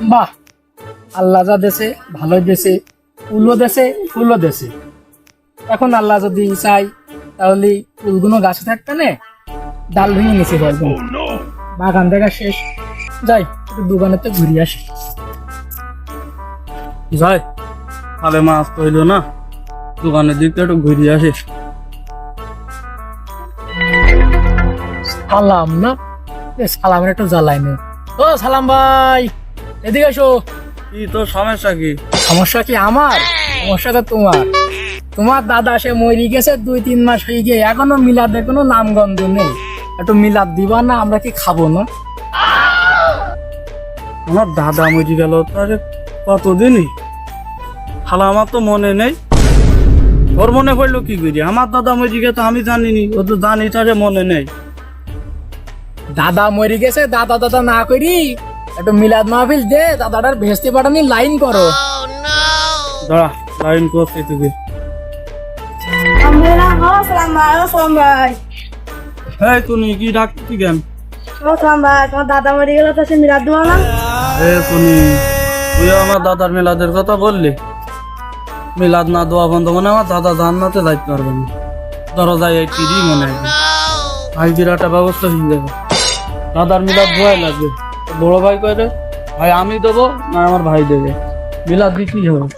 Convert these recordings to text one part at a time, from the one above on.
বাহ আল্লাহ যা দেশে ভালোই দেশে ফুলও দেশে ফুলও দেশে এখন আল্লাহ যদি চাই তাহলে ফুলগুলো গাছে থাকতে নে ডাল ভেঙে নিচে পড়বে বাগান দেখা শেষ। যাই একটু দোকানেতে ঘুরে আসি। যাই তাহলে মাছ তো হইল না দোকানের দিকটা একটু ঘুরে আসিস সালাম না? সালামের একটু জ্বালাই নে। ও সালাম ভাই! এদিকে এসো। কি তোর সমস্যা কি? সমস্যা কি আমার? সমস্যা তো তোমার। তোমার দাদা সে মরি গেছে দুই তিন মাস হয়ে গিয়ে। এখনও মিলাদের কোনো নামগন্ধ নেই। একটু মিলাদ দিবা না আমরা কি খাব না? আমার দাদা মরি গেল তারে কতদিনই? খালা আমার তো মনে নেই। ওর মনে পড়ল কি করি? আমার দাদা মরি গেছে আমি জানিনি। ও তো জানি তারে মনে নেই। দাদা মরি গেছে দাদা দাদা না করি একটু মিলাদ মাহফিল দে দাদাটার ভেস্তে পাঠানি লাইন করো। দাঁড়া লাইন এই তুমি কি ডাকতি কেন? ও ভাই তোমার দাদা মরে গেল তো সে মিরাদ দেবো না? এ শুনি তুই আমার দাদার মিলাদের কথা বললি? মিলাদ না দোয়া বন্ধ মানে আমার দাদা জান্নাতে যাইতে পারবে না। দরজায় এই টিরি মনে হয়। ব্যবস্থা হয়ে যাবে। দাদার মিলাদ দোয়াই লাগবে। বড় ভাই কয়ে ভাই, আমি দেবো না আমার ভাই দেবে। মিলাদ দিতেই হবে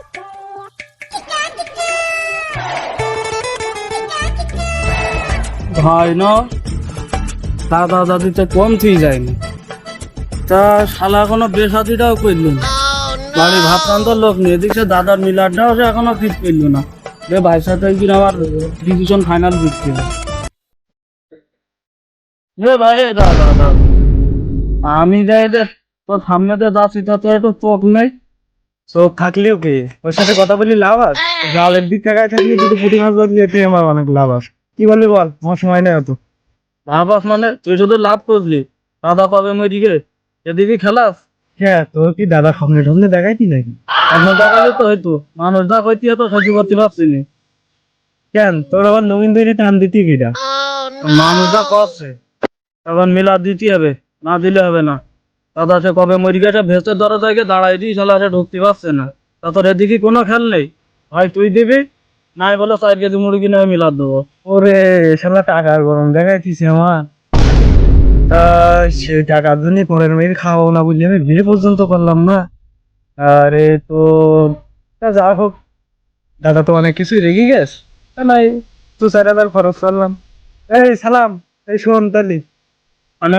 ভাই না, দাদা দাদিতে কম থুই যায়নি। তা শালা এখনও বেসাদিটাও করল না। বাড়ি ভাত রান্ধার লোক নেই, এদিকে দাদার মিলারটাও সে এখনও ফিট করল না। রে ভাই সাথে কিনা আমার ডিভিশন ফাইনাল হবে। রে ভাই দাদা দাদা। আমি যাই তোর সামনেতে যাচ্ছি তাতে একটু চোখ নেই। চোখ থাকলেও কি? ওর সাথে কথা বলি লাভ আছে? জালের দিক টাকায় থাকলে দুটো পুঁটি মাছ ধরলে এতে আমার অনেক লাভ আছে। কি বলবি বল? আমার সময় নেই অত। ভাবাস মানে? তুই শুধু লাভ করলি। দাদা কবে মরিগে এদিকে খেলাস? হ্যাঁ তোর কি দাদা সামনে ঢমনে দেখাইতি নাকি? দেখালে তো হয়তো মানুষ দা কইতি তো সহ্য করতে পারছি না। কেন? তোর আবার নবীন তৈরি টান দিতি কিটা মানুষ যা করছে এখন মিলা দিতে হবে। না দিলে হবে না। দাদা সে কবে মরি গেছে ভেসে ধরা জায়গায় দাঁড়াই দিই চলে আসে ঢুকতে পারছে না। তা তোর এদিকে কোনো খেল নেই? ভাই, তুই দিবি? নাই বলে চার কেজি মুরগি নিয়ে মিলাদ দেবো। ওরে, শালা টাকার গরম দেখাইতিস আমার। তা সে টাকার জন্য পরের মেয়ের খাওয়াবো না বললি আমি বিয়ে পর্যন্ত করলাম না। আরে তো, তা যা হোক। দাদা তো অনেক কিছুই রেগে গেছ। তা নাই দু চার হাজার খরচ করলাম। এই সালাম, এই শোন তালি। মানে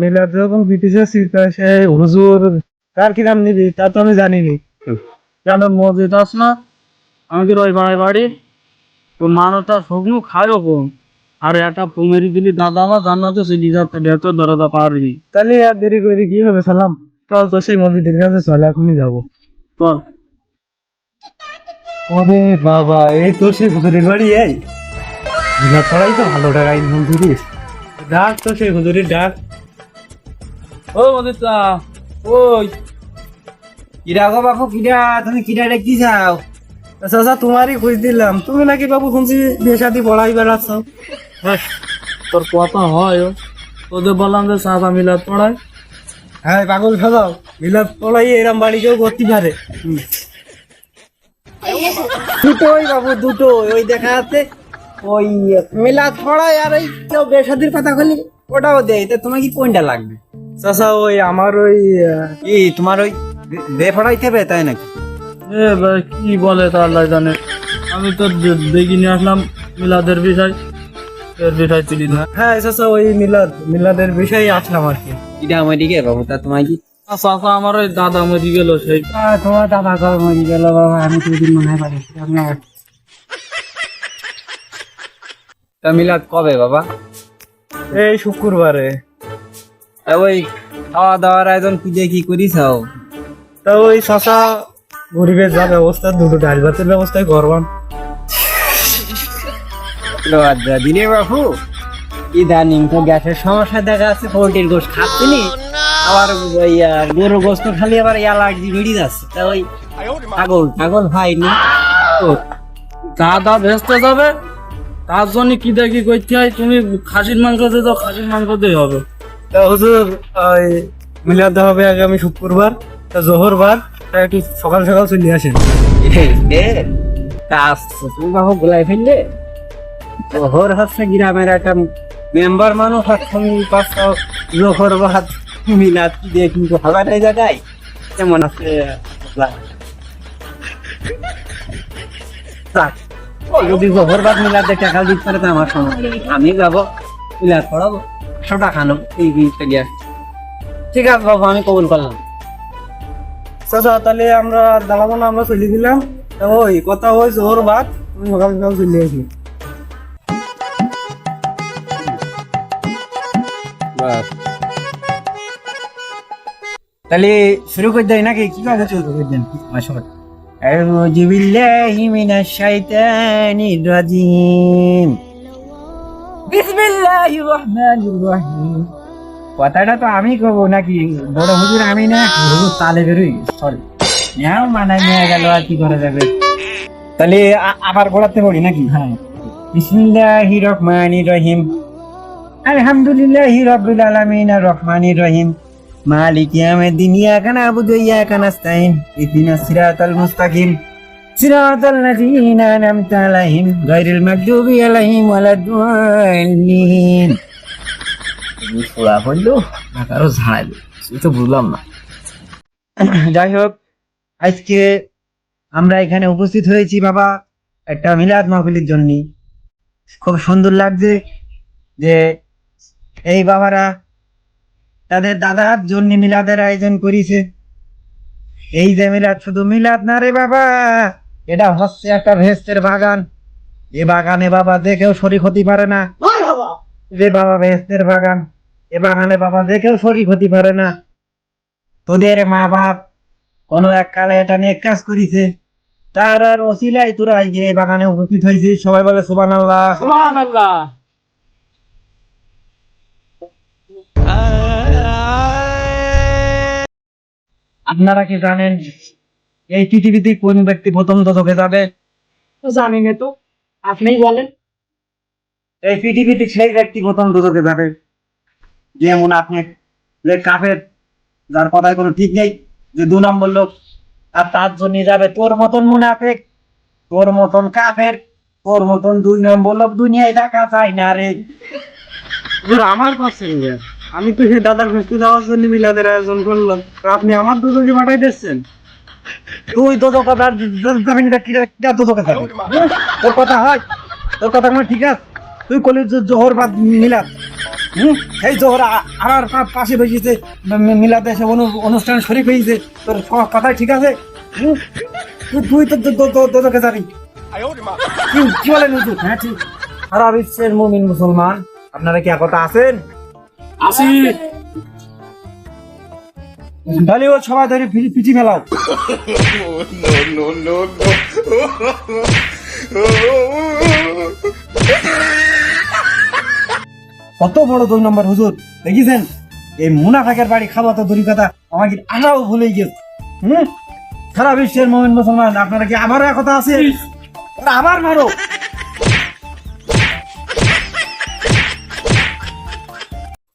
মিলাদ যখন ব্রিটিশের সিরকা সে হুজুর কার কি নাম নিবি? তা তো আমি জানিনি। কেন মসজিদ আস না? আমি কি রই বাড়াই বাড়ি। তো মানুষটা শুকনো খায়ও কম আর একটা পুমেরি দিলি দাদা আমার জান্নাতে চলি যাচ্ছে দরজা পারবি। তাহলে আর দেরি করে কি হবে সালাম? চল তো সেই মসজিদের কাছে চলে এখনই যাব। চল ওরে বাবা এই তো সেই হুজুরের বাড়ি এই। বিনা ছড়াই তো ভালো টাকা ইনকাম করিস ডাক তো সেই হুজুরির ডাক। ও মদিতা ওই। কিরা গো বাবু কিরা তুমি কিরা দেখতে চাও? চাচা তোমারই খোঁজ দিলাম। তুমি নাকি বাবু শুনছি বিয়ে শাদি পড়াই বেড়াচ্ছ। হ্যাঁ, তোর কথা হয়। তোদের বললাম যে সাদা মিলাদ পড়ায়। হ্যাঁ পাগল ফেলাও মিলাদ পড়াই এরম বাড়ি কেউ করতে পারে। দুটোই বাবু দুটো ওই দেখা যাচ্ছে ওই মিলাদ পড়াই আর ওই কেউ বেসাদির কথা বলি ওটাও দেয়। তা তোমার কি কোনটা লাগবে? চাচা ওই আমার ওই কি তোমার ওই বে পড়াইতে হবে তাই নাকি? এ ভাই কি বলে তা আল্লাহ জানে? আমি তো দে- দেখিনি আসলাম মিলাদের বিষয়। এর বিষয় তুলি না। হ্যাঁ চাচা ওই মিলাদ মিলাদের বিষয়ে আসলাম আর কি। এটা আমার দিকে বাবু তা তোমার কি? চাচা আমার ওই দাদা মরি গেল সেই। তোমার দাদা মরি গেল বাবা আমি তো মনে হয় তা মিলাদ কবে বাবা? এই শুক্রবারে। তা ওই খাওয়া দাওয়ার আয়োজন কি দিয়ে কি করিস তা ওই চাচা গরিবের যা ব্যবস্থা দুটো ডাল ভাতের ব্যবস্থাই করবান দিনে বাবু ইদানিং তো গ্যাসের সমস্যা দেখা যাচ্ছে পোল্ট্রির গোস খাচ্ছি নি। আবার ওই আহ, গরুর গোস্ত খালি আবার অ্যালার্জি বেরিয়ে যাচ্ছে। তা ওই ছাগল ছাগল হয় না দাদা ভেস্তে যাবে? তার জন্য কি দেখি করতে হয় তুমি খাসির মাংস দিয়ে দাও খাসির মাংস দিয়ে হবে। তা হুজুর ওই মিলাদ হবে আগামী শুক্রবার তা জোহর তা একটু সকাল সকাল চলে আসেন। কাজ তুমি বাবা গোলাই ফেললে? জোহর হচ্ছে গ্রামের একটা মেম্বার মানুষ আর তুমি পাঁচটা জোহর বাদ মিলাদ দিয়ে কিন্তু হবে না এই জায়গায়? কেমন আছে? যদি জোহর বাদ টাকা দিতে পারে তো আমার সমস্যা আমি যাব পড়াবো একশো টাকা নেব এই জিনিসটা আসব। ঠিক আছে বাবু আমি কবুল করলাম। চাচা তাহলে আমরা দাঁড়াবো না আমরা চলে দিলাম ওই কথা ওই জোহর বাদ তুমি সকাল সকাল চলে আসি। তাহলে শুরু করে দেয় নাকি? কি কথা চলতে করবেন মাসুদ أعوذ بالله من الشيطان الرجيم بسم الله الرحمن الرحيم কথাটা তো আমি কব নাকি বড় হুজুর আমি না হুজুর তালে বেরোই সরি নেও মানায় নিয়ে গেল আর কি করা যাবে তাহলে আ- আবার গোড়াতে পড়ি নাকি হ্যাঁ বিসমিল্লাহি রহমানির রহিম আলহামদুলিল্লাহি রাব্বিল আলামিন আর রহমানির রহিম মালিক ইয়াউমিদ্দিন ইয়াকা নাবুদু ওয়া ইয়াকা নাস্তাইন সিরাতাল মুস্তাকিম। সিরাতাল লাযিনা আনআমতা আলাইহিম গায়রিল মাগদুবি আলাইহিম ওয়ালাদ-দাল্লিন ফোড়া হইল না কারও ঝাড়াইলো তো বুঝলাম না। যাই হোক আজকে আমরা এখানে উপস্থিত হয়েছি বাবা একটা মিলাদ মাহফিলের জন্য। খুব সুন্দর লাগছে যে এই বাবারা তাদের দাদার জন্য মিলাদের আয়োজন করেছে। এই যে মিলাদ শুধু মিলাদ না রে বাবা এটা হচ্ছে একটা ভেস্তের বাগান। এ বাগানে বাবা দেখেও শরিক হতে পারে না। যে বাবা ভেস্তের বাগান এ বাগানে বাবা দেখেও শরিক হতে পারে না। তোদের মা বাপ কোনো এক কালে এটা নিয়ে কাজ করিছে। তার আর অসিলাই তোরা এই বাগানে উপস্থিত হয়েছিস সবাই বলে সুবান আল্লাহ সুবহানাল্লাহ। আপনারা কি জানেন এই পৃথিবীতে কোন ব্যক্তি প্রথম দশকে যাবে? জানি না তো। আপনিই বলেন। এই পৃথিবীতে সেই ব্যক্তি প্রথম দশকে যাবে? যেমন আপনি যে কাফের যার কথায় কোনো ঠিক নেই যে দু নম্বর লোক আর তার জন্য যাবে তোর মতন মুনাফেক তোর মতন কাফের তোর মতন দুই নম্বর লোক দুনিয়ায় দেখা চাই না রে। আমার নিয়ে। আমি তো সেই দাদার ভেস্তে যাওয়ার জন্য মিলাদের আয়োজন করলাম। আপনি আমার দুজনকে পাঠাই দিচ্ছেন? তুই তোকে জামিনটা তো তোকে যাবে তোর কথা হয়। তোর কথা আমার ঠিক আছে? তুই কলি যে জোহর বাদ মিলাদ হুম? এই জোহর আ- আমার পা- পাশে বসেছে মিলাদ এসে অনু- অনুষ্ঠান শরীফ হয়েছে তোর ক- কথাই ঠিক আছে? তুই- তুই তো তোকে যাবি। কি কি বলেন? হ্যাঁ ঠিক। সারা বিশ্বের মুমিন মুসলমান আপনারা কি একতা আছেন? আসি। ও সবাই ধরে ফেলাও। কত বড় দুই নম্বর হুজুর। দেখেছেন? এই মুনা মুনাফাকের বাড়ি খাওয়া তো দূরী কথা, আমাকে আসাও ভুলে গেছে। হুম? সারা বিশ্বের মোমেন মুসলমান, আপনারা কি আবারও কথা আছে? আবার মারো।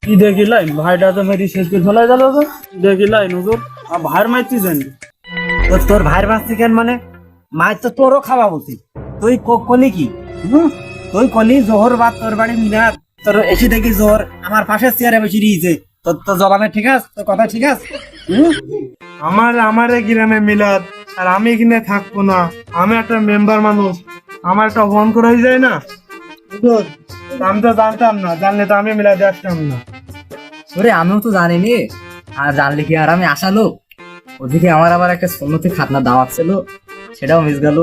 কি দেখিলাই ভাইটা তো মেরি শেষ করে ফেলাই গেল তো দেখিলাই নজর আর ভাইয়ের মাইতি জানি তো তোর ভাইয়ের বাঁচতে কেন মানে? মাছ তো তোরও খাওয়া উচিত তুই ক- কলি কি? হুম? তুই কলি জোহর বাদ তোর বাড়ি মিনার? তোর এসে দেখি জোহর আমার পাশের চেয়ারে বসে দিয়েছে তোর তো জবানে ঠিক আছে? তোর কথা ঠিক আছে? হুম? আমার আমার এই গ্রামে মিলাদ। আর আমি এখানে থাকব না। আমি একটা মেম্বার মানুষ। আমার একটা ফোন করা যায় না? হুজুর, আমি তো জানতাম না। জানলে তো আমি মিলাদে আসতাম না। ওরে আমিও তো জানিনি আর জানলে কি আর আমি আসালো ওদিকে আমার আবার একটা সন্ন্যতি খাতনা দাওয়াত ছিল সেটাও মিস গেল।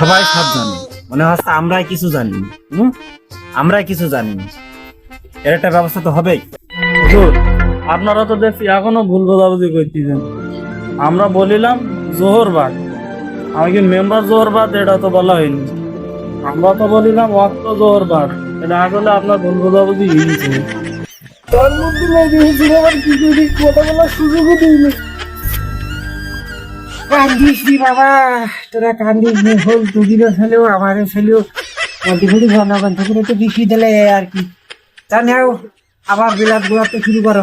সবাই সব জানে। মনে হচ্ছে আমরাই কিছু জানি হুম? আমরাই কিছু জানি না। এর একটা ব্যবস্থা তো হবেই। আপনারা তো দেখছি এখনও ভুল বোঝাবুঝি করতেছেন। আমরা বলিলাম জোহরবাদ আমি কি মেম্বার জোহরবাদ এটা তো বলা হয়নি। আমরা তো বলিলাম ওয়াক্ত জোহরবাদ এটা আসলে আপনার ভুল বোঝাবুঝি হয়েছে। তোর মধ্যে লেগে গেছিল আবার কিছু কথা বলার সুযোগও দিইনি কান্দিস বাবা, তোরা কান্দিস নি হোক দুদিনও ফেলেও আমারও ফেলেও মধ্যে জনগণ থেকে বেশি দিলে আর কি। তা নেও, আবার বিলাত গুলাতে শুরু করো।